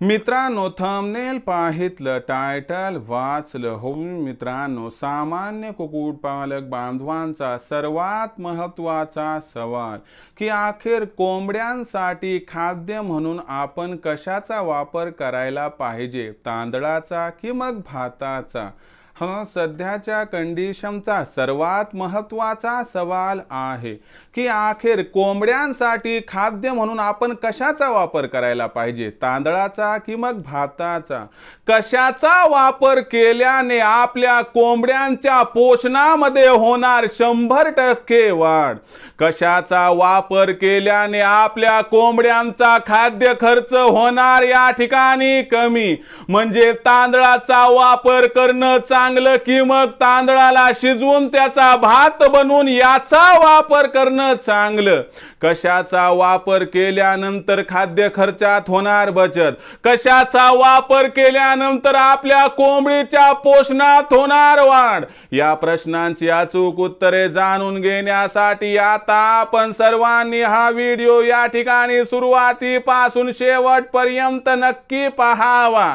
मित्रांनो thumbnail पाहितलं title वाचलं. होऊन मित्रांनो सामान्य कुक्कुटपालक बांधवांचा सर्वात महत्त्वाचा सवाल की अखेर कोंबड्यांसाठी खाद्य म्हणून आपण कशाचा वापर करायला पाहिजे? तांदळाचा की मग भाताचा? हा सध्याच्या कंडिशनचा सर्वात महत्त्वाचा सवाल आहे की अखेर कोंबड्यांसाठी खाद्य म्हणून आपण कशाचा वापर करायला पाहिजे? तांदळाचा की मग भाताचा? कशाचा वापर केल्याने आपल्या कोंबड्यांच्या पोषणामध्ये होणार शंभर टक्के वाढ? कशाचा वापर केल्याने आपल्या कोंबड्यांचा खाद्य खर्च होणार या ठिकाणी कमी? म्हणजे तांदळाचा वापर करणं चांगलं की मग तांदळाला शिजवून त्याचा भात बनवून याचा वापर करणं चांगलं. कशाचा वापर केल्यानंतर खाद्य खर्चात होणार बचत? कशाचा वापर केल्यानंतर आपल्या कोंबडीच्या पोषणात होणार वाढ? या प्रश्नांची अचूक उत्तरे जाणून घेण्यासाठी आता आपण सर्वांनी हा व्हिडिओ या ठिकाणी सुरुवातीपासून शेवटपर्यंत नक्की पाहावा.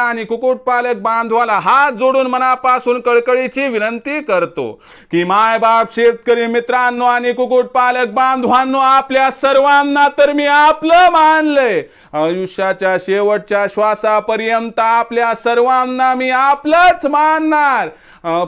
आणि कुक्कुटपालक बांधवाला हात जोडून मनापासून कळकळीची विनंती करतो की मायबाप शेतकरी मित्रांनो आणि कुक्कुटपालक बांधवांनो आपल्या सर्वांना तर मी आपलं मानलंय. आयुष्याच्या शेवटच्या श्वासापर्यंत आपल्या सर्वांना मी आपलंच मानणार.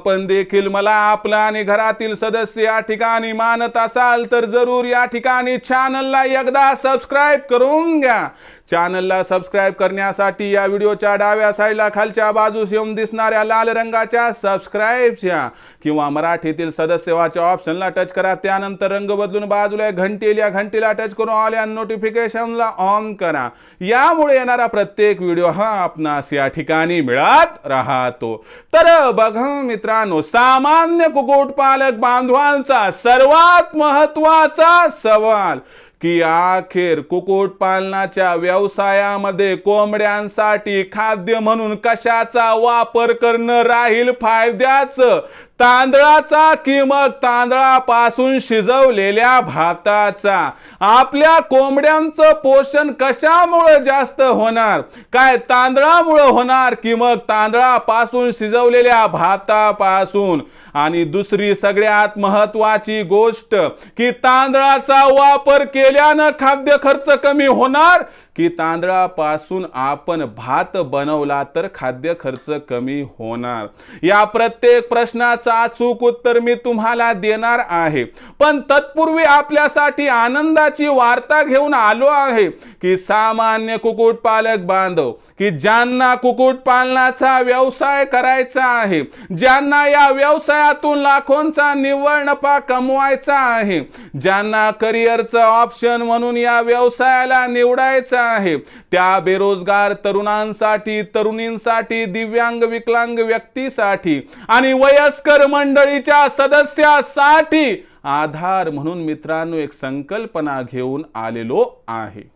पण देखील मला आपला आणि घरातील सदस्य या ठिकाणी मानत असाल तर जरूर या ठिकाणी चॅनलला एकदा सबस्क्राईब करून घ्या. चॅनलला सबस्क्राईब करण्यासाठी या व्हिडिओच्या डाव्या साईडला खालच्या बाजूस येऊन दिसणाऱ्या लाल रंगाच्या सबस्क्राईबच्या किंवा मराठीतील सदस्यवाच्या ऑप्शनला टच करा. त्यानंतर रंग बदलून बाजूला घंटेल या घंटीला टच करून ऑल या नोटिफिकेशनला ऑन करा. यामुळे येणारा प्रत्येक व्हिडिओ हा आपणास या ठिकाणी मिळत राहतो. तर बघा मित्रांनो सामान्य कुक्कुटपालक बांधवांचा सर्वात महत्त्वाचा सवाल की अखेर कुक्कुटपालनाच्या व्यवसायामध्ये कोंबड्यांसाठी खाद्य म्हणून कशाचा वापर करणं राहील फायद्याचं? तांदळाचा की मग तांदळापासून शिजवलेल्या भाताचा? आपल्या कोंबड्यांचं पोषण कशामुळं जास्त होणार? काय तांदळामुळे होणार की मग तांदळापासून शिजवलेल्या भातापासून? आणि दुसरी सगळ्यात महत्वाची गोष्ट की तांदळाचा वापर केल्यानं खाद्य खर्च कमी होणार की तांदळापासून आपण भात बनवला तर खाद्य खर्च कमी होणार. या प्रत्येक प्रश्नाचा अचूक उत्तर मी तुम्हाला देणार आहे. पण तत्पूर्वी आपल्यासाठी आनंदाची वार्ता घेऊन आलो आहे की सामान्य कुक्कुटपालक बांधव की ज्यांना कुक्कुटपालनाचा व्यवसाय करायचा आहे ज्यांना या व्यवसायातून लाखोंचा निव्वळ नफा कमवायचा आहे ज्यांना करिअरचं ऑप्शन म्हणून या व्यवसायाला निवडायचं आहे. त्या बेरोजगार तरुणांसाठी तरुणींसाठी दिव्यांग विकलांग व्यक्तीसाठी आणि वयस्कर मंडळीच्या सदस्यासाठी आधार म्हणून मित्रांनो एक संकल्पना घेऊन आलेलो आहे.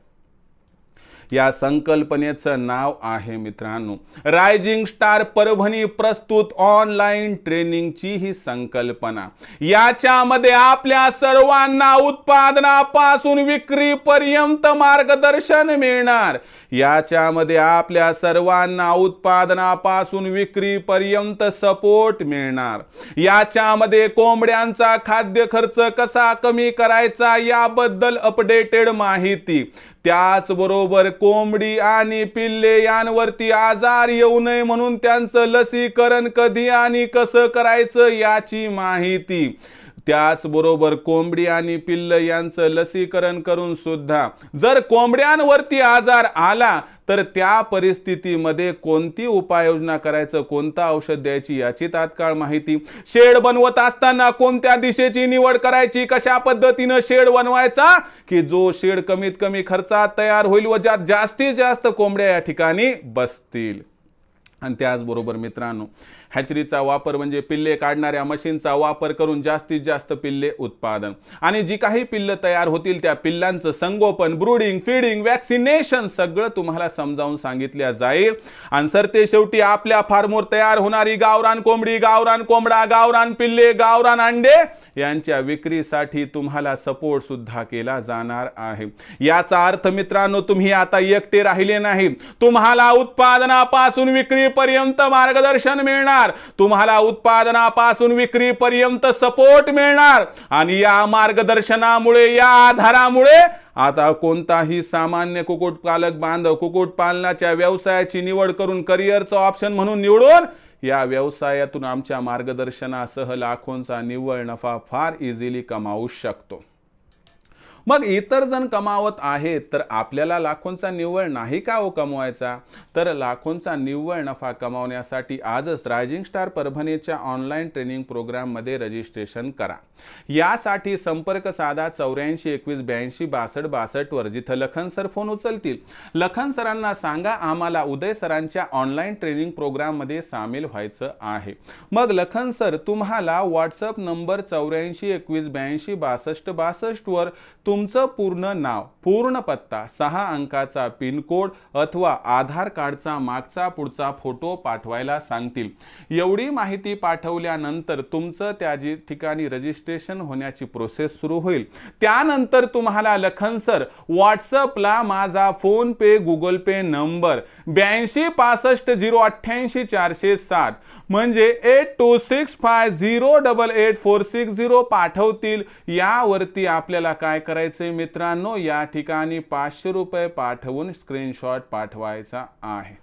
या संकल्पनेचं नाव आहे मित्रांनो. रायझिंग स्टार परभणी प्रस्तुत ऑनलाईन ट्रेनिंगची ही संकल्पना. याच्यामध्ये आपल्या सर्वांना उत्पादनापासून विक्रीपर्यंत मार्गदर्शन मिळणार. याच्यामध्ये आपल्या सर्वांना उत्पादनापासून विक्रीपर्यंत सपोर्ट मिळणार. याच्यामध्ये कोंबड्यांचा खाद्य खर्च कसा कमी करायचा याबद्दल अपडेटेड माहिती. त्याचबरोबर कोंबडी आणि पिल्ले यांवरती आजार येऊ नये म्हणून त्यांचं लसीकरण कधी आणि कसं करायचं याची माहिती. त्याचबरोबर कोंबडी आणि पिल्ल यांचं लसीकरण करून सुद्धा. जर कोंबड्यांवरती आजार आला तर त्या परिस्थितीमध्ये कोणती उपाययोजना करायचं कोणतं औषध द्यायची याची तात्काळ माहिती. शेड बनवत असताना कोणत्या दिशेची निवड करायची कशा पद्धतीनं शेड बनवायचा की जो शेड कमीत कमी खर्चात तयार होईल व ज्यात जास्तीत जास्त कोंबड्या या ठिकाणी बसतील. आणि त्याचबरोबर मित्रांनो हॅचरीचा वापर म्हणजे पिल्ले काढणाऱ्या मशीनचा वापर करून जास्तीत जास्त पिल्ले उत्पादन. आणि जी काही पिल्लं तयार होतील त्या पिल्लांचं संगोपन ब्रुडिंग फीडिंग वॅक्सिनेशन सगळं तुम्हाला समजावून सांगितल्या जाईल. आणि सर ते शेवटी आपल्या फार्मवर तयार होणारी गावरान कोंबडी गावरान कोंबडा गावरान पिल्ले गावरान अंडे यांच्या विक्रीसाठी तुम्हाला सपोर्ट सुद्धा केला जाणार आहे. याचा अर्थ मित्रांनो तुम्ही आता एकटे राहिले नाही. तुम्हाला उत्पादनापासून विक्रीपर्यंत मार्गदर्शन मिळणार. तुम्हाला उत्पादनापासून विक्रीपर्यंत सपोर्ट मिळणार. आणि या मार्गदर्शनामुळे या आधारामुळे आता कोणताही सामान्य कुक्कुटपालक बांधव कुक्कुटपालनाच्या व्यवसायाची निवड करून करिअरचं ऑप्शन म्हणून निवडून या व्यवसायातून आमच्या मार्गदर्शनासह लाखोंचा निव्वळ नफा फार इझिली कमावू शकतो. मग इतर जण कमावत आहेत तर आपल्याला लाखोंचा निव्वळ नाही का हो कमवायचा? तर लाखोंचा निव्वळ नफा कमावण्यासाठी आजच रायझिंग स्टार परभणीच्या ऑनलाईन ट्रेनिंग प्रोग्राममध्ये रजिस्ट्रेशन करा. यासाठी संपर्क साधा चौऱ्याऐंशी एकवीस ब्याऐंशी बासष्ट बासष्टवर जिथं लखन सर फोन उचलतील. लखन सरांना सांगा आम्हाला उदय सरांच्या ऑनलाईन ट्रेनिंग प्रोग्राममध्ये सामील व्हायचं आहे. मग लखन सर तुम्हाला व्हॉट्सअप नंबर चौऱ्याऐंशी एकवीस ब्याऐंशी बासष्ट बासष्टवर तुमचं पूर्ण नाव पूर्ण पत्ता सहा अंकाचा पिनकोड अथवा आधार कार्डचा मागचा पुढचा फोटो पाठवायला सांगतील. एवढी माहिती पाठवल्यानंतर तुमचं त्या जी ठिकाणी रजिस्ट्रेशन होण्याची प्रोसेस सुरू होईल. त्यानंतर तुम्हाला लखन सर व्हॉट्सअपला माझा PhonePe Google Pay number ब्याऐंशी पासष्ट झिरो अठ्ठ्याऐंशी चारशे सात. म्हणजे eight two six five zero double eight four six zero पाठवतील. यावरती आपल्याला काय करायचंय मित्रांनो? या ठिकाणी पाचशे रुपये पाठवून स्क्रीनशॉट पाठवायचा आहे.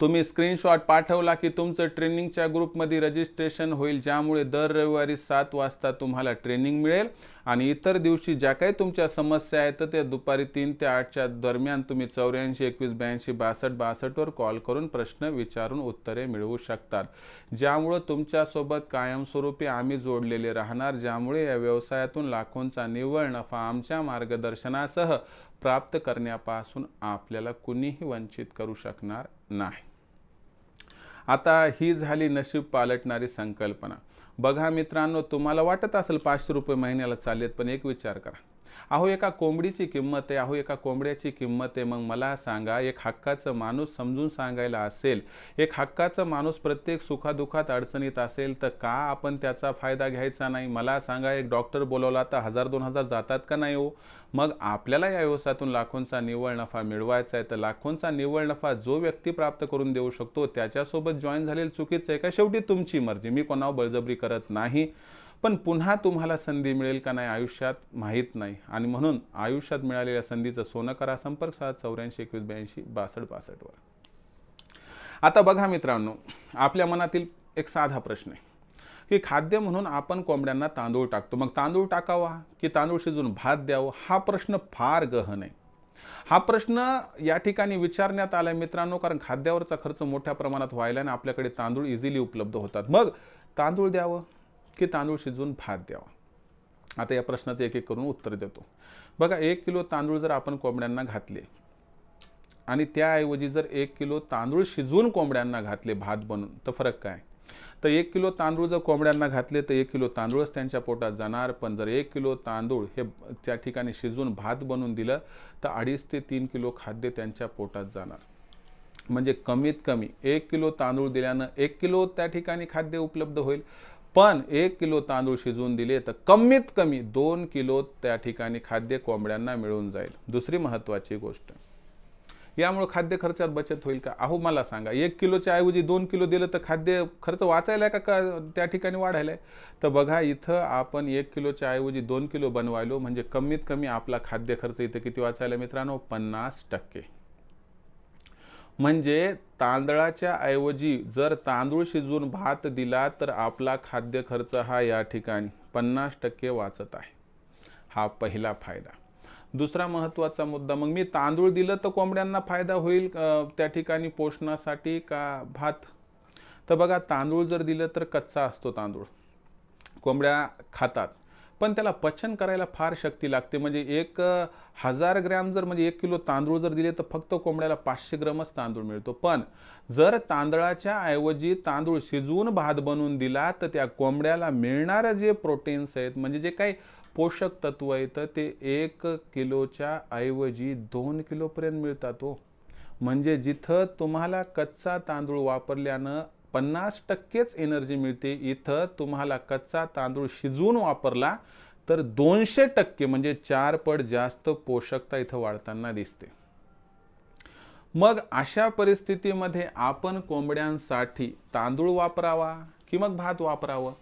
तुम्ही स्क्रीनशॉट पाठवला की तुमचं ट्रेनिंगच्या ग्रुपमध्ये रजिस्ट्रेशन होईल ज्यामुळे दर रविवारी सात वाजता तुम्हाला ट्रेनिंग मिळेल. आणि इतर दिवशी ज्या काही तुमच्या समस्या आहेत त्या दुपारी तीन ते आठच्या दरम्यान तुम्ही चौऱ्याऐंशी एकवीस ब्याऐंशी बासष्ट बासष्टवर कॉल करून प्रश्न विचारून उत्तरे मिळवू शकतात. ज्यामुळं तुमच्यासोबत कायमस्वरूपी आम्ही जोडलेले राहणार ज्यामुळे या व्यवसायातून लाखोंचा निव्वळ नफा आमच्या मार्गदर्शनासह प्राप्त करण्यापासून आपल्याला कुणीही वंचित करू शकणार नाही. आता ही झाली नशीब पालटणारी संकल्पना. बघा मित्रांनो तुम्हाला वाटत असेल पाचशे रुपये महिन्याला चाललेत पण एक विचार करा. अहो एका कोंबडीची किंमत आहे. अहो एका कोंबड्याची किंमत आहे. मग मला सांगा एक हक्काचं माणूस समजून सांगायला असेल एक हक्काचं माणूस प्रत्येक सुखादुखात अडचणीत असेल तर का आपण त्याचा फायदा घ्यायचा नाही? मला सांगा एक डॉक्टर बोलवला तर हजार दोन हजार जातात का नाही हो? मग आपल्याला या व्यवसायातून लाखोंचा निव्वळ नफा मिळवायचा आहे. तर लाखोंचा निव्वळ नफा जो व्यक्ती प्राप्त करून देऊ शकतो त्याच्यासोबत जॉईन झालेलं चुकीचं आहे का? शेवटी तुमची मर्जी. मी कोणावर बळजबरी करत नाही. पण पुन्हा तुम्हाला संधी मिळेल का नाही आयुष्यात माहीत नाही. आणि म्हणून आयुष्यात मिळालेल्या संधीचं सोनं करा संपर्क सात चौऱ्याऐंशी एकवीस ब्याऐंशी बासष्ट बासष्टवर आता बघा मित्रांनो आपल्या मनातील एक साधा प्रश्न आहे की खाद्य म्हणून आपण कोंबड्यांना तांदूळ टाकतो. मग तांदूळ टाकावा की तांदूळ शिजून भात द्यावं? हा प्रश्न फार गहन आहे. हा प्रश्न या ठिकाणी विचारण्यात आलाय मित्रांनो कारण खाद्यावरचा खर्च मोठ्या प्रमाणात व्हायला आणि आपल्याकडे तांदूळ इझिली उपलब्ध होतात. मग तांदूळ द्यावं? की तांदूळ शिजवून भात द्यावा. आता या प्रश्नाचं एक एक करून उत्तर देतो. बघा एक किलो तांदूळ जर आपण कोंबड्यांना घातले आणि त्याऐवजी जर एक किलो तांदूळ शिजवून कोंबड्यांना घातले भात बनून तर फरक काय? तर एक किलो तांदूळ जर कोंबड्यांना घातले तर एक किलो तांदूळच त्यांच्या पोटात जाणार. पण जर एक किलो तांदूळ हे त्या ठिकाणी शिजवून भात बनवून दिलं तर अडीच ते तीन किलो खाद्य त्यांच्या पोटात जाणार. म्हणजे कमीत कमी एक किलो तांदूळ दिल्यानं एक किलो त्या ठिकाणी खाद्य उपलब्ध होईल. पण एक किलो तांदूळ शिजवून दिले तर कमीत कमी दोन किलो त्या ठिकाणी खाद्य कोंबड्यांना मिळून जाईल. दुसरी महत्त्वाची गोष्ट. यामुळे खाद्य खर्चात बचत होईल का? अहो मला सांगा एक किलोच्या ऐवजी दोन किलो दिलं तर खाद्य खर्च वाचायला का का त्या ठिकाणी वाढायला? तर बघा इथं आपण एक किलोच्या ऐवजी दोन किलो बनवायलो म्हणजे कमीत कमी आपला खाद्य खर्च इथं किती वाचायला मित्रांनो? पन्नास टक्के. म्हणजे तांदळाच्या ऐवजी जर तांदूळ शिजवून भात दिला तर आपला खाद्य खर्च हा या ठिकाणी पन्नास टक्के वाचत आहे. हा पहिला फायदा. दुसरा महत्त्वाचा मुद्दा मग मी तांदूळ दिलं तर कोंबड्यांना फायदा होईल त्या ठिकाणी पोषणासाठी का भात? तर बघा तांदूळ जर दिलं तर कच्चा असतो तांदूळ. कोंबड्या खातात. पण त्याला पचन करायला फार शक्ती लागते. म्हणजे एक हजार ग्रॅम जर म्हणजे एक किलो तांदूळ जर दिले तर फक्त कोंबड्याला पाचशे ग्रॅमच तांदूळ मिळतो. पण जर तांदळाच्या ऐवजी तांदूळ शिजवून भात बनवून दिला तर त्या कोंबड्याला मिळणारं जे प्रोटीन्स आहेत म्हणजे जे काही पोषक तत्व आहेत ते एक किलोच्या ऐवजी दोन किलोपर्यंत मिळतात हो. म्हणजे जिथं तुम्हाला कच्चा तांदूळ वापरल्यानं पन्नास टक्केच एनर्जी मिळते. इथं तुम्हाला कच्चा तांदूळ शिजवून वापरला तर दोनशे टक्के म्हणजे चार पट जास्त पोषकता इथं वाढताना दिसते. मग अशा परिस्थितीमध्ये आपण कोंबड्यांसाठी तांदूळ वापरावा की मग भात वापरावं?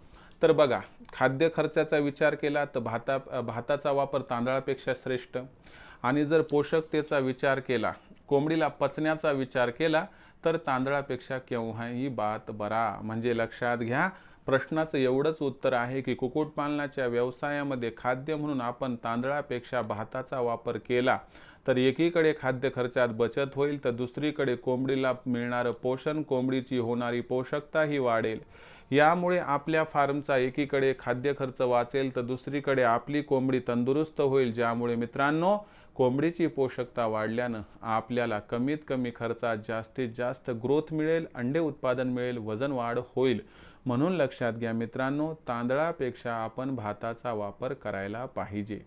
तर बघा खाद्य खर्चाचा विचार केला तर भाता भाताचा वापर तांदळापेक्षा श्रेष्ठ. आणि जर पोषकतेचा विचार केला कोंबडीला पचण्याचा विचार केला तर तांदळापेक्षा केव्हाही बात बरा. म्हणजे लक्षात घ्या प्रश्नाचं एवढंच उत्तर आहे की कुक्कुटपालनाच्या व्यवसायामध्ये खाद्य म्हणून आपण तांदळापेक्षा भाताचा वापर केला तर एकीकडे खाद्य खर्चात बचत होईल तर दुसरीकडे कोंबडीला मिळणारं पोषण कोंबडीची होणारी पोषकताही वाढेल. यामुळे आपल्या फार्मचा एकीकडे खाद्य खर्च वाचेल तर दुसरीकडे आपली कोंबडी तंदुरुस्त होईल. ज्यामुळे मित्रांनो कोंबडीची पोषकता वाढल्यानं आपल्याला कमीत कमी खर्चात जास्तीत जास्त ग्रोथ मिळेल अंडे उत्पादन मिळेल वजन वाढ होईल. म्हणून लक्षात घ्या मित्रांनो तांदळापेक्षा आपण भाताचा वापर करायला पाहिजे.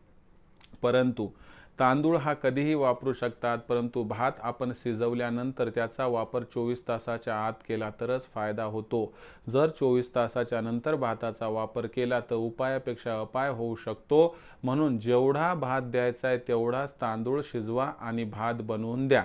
परंतु तांदूळ हा कधीही वापरू शकतात परंतु भात आपण शिजवल्यानंतर त्याचा वापर चोवीस तासाच्या आत केला तरच फायदा होतो. जर चोवीस तासाच्या नंतर भाताचा वापर केला तर उपायापेक्षा अपाय होऊ शकतो. म्हणून जेवढा भात द्यायचा आहे तेवढाच तांदूळ शिजवा आणि भात बनवून द्या.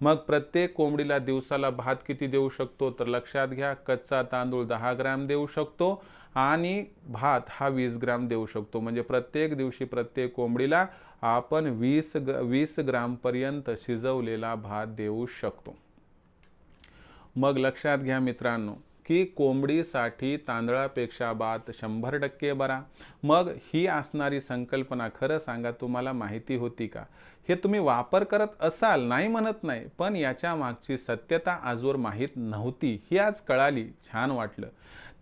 मग प्रत्येक कोंबडीला दिवसाला भात किती देऊ शकतो? तर लक्षात घ्या कच्चा तांदूळ दहा ग्रॅम देऊ शकतो. आणि भात हा वीस ग्राम देऊ शकतो. म्हणजे प्रत्येक दिवशी प्रत्येक कोंबडीला आपण वीस वीस ग्रामपर्यंत शिजवलेला भात देऊ शकतो. मग लक्षात घ्या मित्रांनो की कोंबडीसाठी तांदळापेक्षा भात शंभर टक्के बरा. मग ही असणारी संकल्पना खरं सांगा तुम्हाला माहिती होती का? हे तुम्ही वापर करत असाल नाही म्हणत नाही पण याच्या मागची सत्यता आजवर माहीत नव्हती. ही आज कळाली छान वाटलं.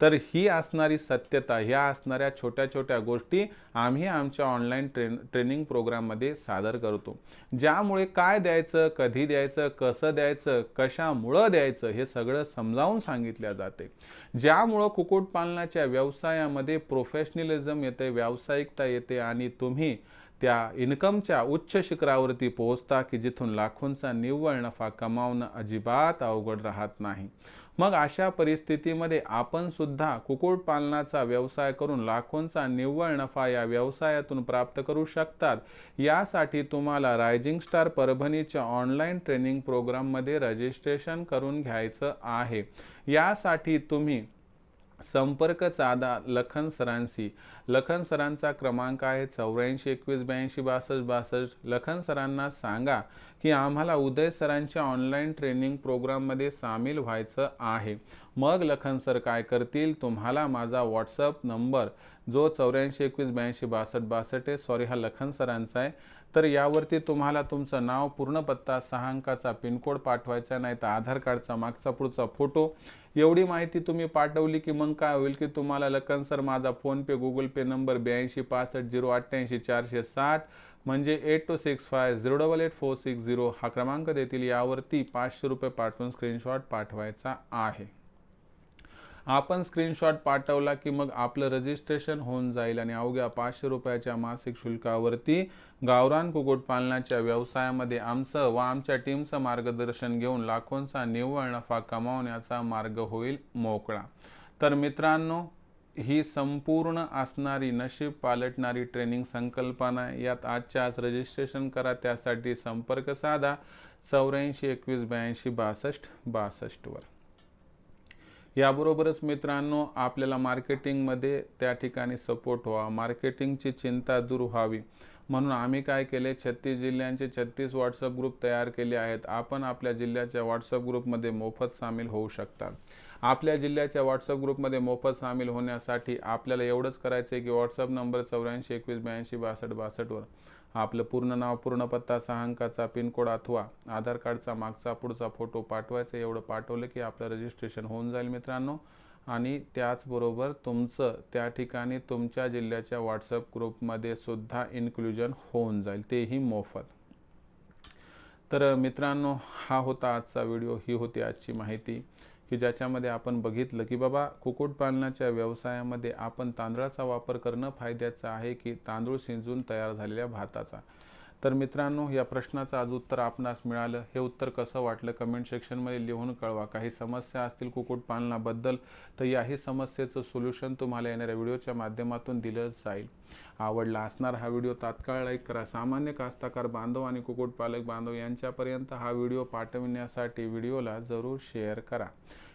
तर ही असणारी सत्यता ह्या असणाऱ्या छोट्या छोट्या गोष्टी आम्ही आमच्या ऑनलाईन ट्रेन ट्रेनिंग प्रोग्राममध्ये सादर करतो. ज्यामुळे काय द्यायचं कधी द्यायचं कसं द्यायचं कशामुळं द्यायचं हे सगळं समजावून सांगितल्या जाते. ज्यामुळं कुक्कुटपालनाच्या व्यवसायामध्ये प्रोफेशनलिझम येते व्यावसायिकता येते आणि तुम्ही त्या इन्कमच्या उच्च शिखरावरती पोहोचता की जिथून लाखोंचा निव्वळ नफा कमावणं अजिबात अवघड राहत नाही. मग अशा परिस्थितीमध्ये आपण सुद्धा कुक्कुटपालनाचा व्यवसाय करून लाखोंचा निव्वळ नफा या व्यवसायातून प्राप्त करू शकतात. यासाठी तुम्हाला रायझिंग स्टार परभणीच्या ऑनलाईन ट्रेनिंग प्रोग्राममध्ये रजिस्ट्रेशन करून घ्यायचं आहे. यासाठी तुम्ही संपर्क साधा लखन सरांशी. लखन सरांचा क्रमांक आहे चौऱ्याऐंशी एकवीस ब्याऐंशी बासष्ट बासष्ट. लखन सरांना सांगा की आम्हाला उदय सरांच्या ऑनलाईन ट्रेनिंग प्रोग्राममध्ये सामील व्हायचं आहे. मग लखन सर काय करतील? तुम्हाला माझा व्हॉट्सअप नंबर जो चौऱ्याऐंशी एकवीस ब्याऐंशी बासष्ट बासष्ट आहे. सॉरी हा लखन सरांचा आहे. तर यावरती तुम्हाला तुमचं नाव पूर्ण पत्ता सहा अंकाचा पिनकोड पाठवायचा नाही तर आधार कार्डचा मागचा पुढचा फोटो. एवढी माहिती तुम्ही पाठवली की मग काय होईल की तुम्हाला लखन सर माझा फोनपे गुगल पे नंबर ब्याऐंशी पासष्ट झिरो अठ्ठ्याऐंशी चारशे साठ म्हणजे eight two six five zero double eight four six zero हा क्रमांक देतील. यावरती पाचशे रुपये पाठवून स्क्रीनशॉट पाठवायचा आहे. आपण स्क्रीनशॉट पाठवला की मग आपलं रजिस्ट्रेशन होऊन जाईल आणि अवघ्या पाचशे रुपयाच्या मासिक शुल्कावरती गावरान कुक्कुटपालनाच्या व्यवसायामध्ये आमचं व आमच्या टीमचं मार्गदर्शन घेऊन लाखोंचा निव्वळ नफा कमावण्याचा मार्ग होईल मोकळा. तर मित्रांनो ही संपूर्ण असणारी नशीब पालटणारी ट्रेनिंग संकल्पना यात आजच्या आज रजिस्ट्रेशन करा त्यासाठी संपर्क साधा. चौऱ्याऐंशी एकवीस ब्याऐंशी बासष्ट बासष्टवर. याबरोबरच मित्रांनो आपल्याला मार्केटिंगमध्ये त्या ठिकाणी सपोर्ट व्हावा मार्केटिंगची चिंता दूर व्हावी. म्हणून आम्ही काय केले छत्तीस जिल्ह्यांचे छत्तीस व्हॉट्सअप ग्रुप तयार केले आहेत. आपण आपल्या जिल्ह्याच्या व्हॉट्सअप ग्रुपमध्ये मोफत सामील होऊ शकता. आपल्या जिल्ह्याच्या व्हॉट्सअप ग्रुपमध्ये मोफत सामील होण्यासाठी आपल्याला एवढंच करायचं आहे की व्हॉट्सअप नंबर चौऱ्याऐंशी एकवीस ब्याऐंशी बासष्ट बासष्टवर. आपलं पूर्ण नाव पूर्ण पत्ता सहा अंकाचा पिनकोड अथवा आधार कार्डचा मागचा पुढचा फोटो पाठवायचा एवढं पाठवलं की आपलं रजिस्ट्रेशन होऊन जाईल मित्रांनो. आणि त्याचबरोबर तुमचं त्या ठिकाणी तुमच्या जिल्ह्याच्या व्हॉट्सअप ग्रुपमध्ये सुद्धा इन्क्लुजन होऊन जाईल. तेही मोफत. तर मित्रांनो हा होता आजचा व्हिडिओ ही होती आजची माहिती. की ज्याच्यामध्ये आपण बघितलं की बाबा कुक्कुटपालनाच्या व्यवसायामध्ये आपण तांदळाचा वापर करणं फायद्याचं आहे की तांदूळ शिंजून तयार झालेल्या भाताचा. तर मित्रांनो या प्रश्नाचं आज उत्तर आपणास मिळालं. हे उत्तर कसं वाटलं कमेंट सेक्शनमध्ये लिहून कळवा. काही समस्या असतील कुक्कुटपालनाबद्दल तर याही समस्येचं सोल्युशन तुम्हाला येणाऱ्या व्हिडिओच्या माध्यमातून दिलं जाईल. आवडला असणार हा व्हिडिओ तात्काळ लाईक करा. सामान्य कास्ताकार बांधव आणि कुक्कुटपालक बांधव यांच्यापर्यंत हा व्हिडिओ पाठविण्यासाठी व्हिडिओला जरूर शेअर करा.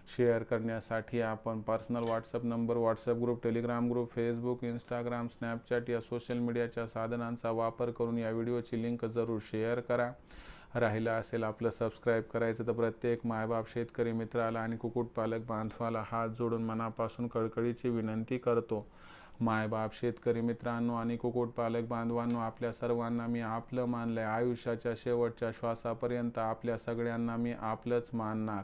शेअर करण्यासाठी आपण personal WhatsApp number WhatsApp group Telegram group Facebook Instagram Snapchat या सोशल मीडियाच्या साधनांचा वापर करून या व्हिडिओची लिंक जरूर शेअर करा. राहिलं असेल आपलं सबस्क्राईब करायचं तर प्रत्येक मायबाप शेतकरी मित्राला आणि कुक्कुटपालक बांधवाला हात जोडून मनापासून कळकळीची विनंती करतो. मायबाप शेतकरी मित्रांनो आणि कुक्कुटपालक बांधवांनो आपल्या सर्वांना मी आपलं मानलंय. आयुष्याच्या शेवटच्या श्वासापर्यंत आपल्या सगळ्यांना मी आपलंच मानणार.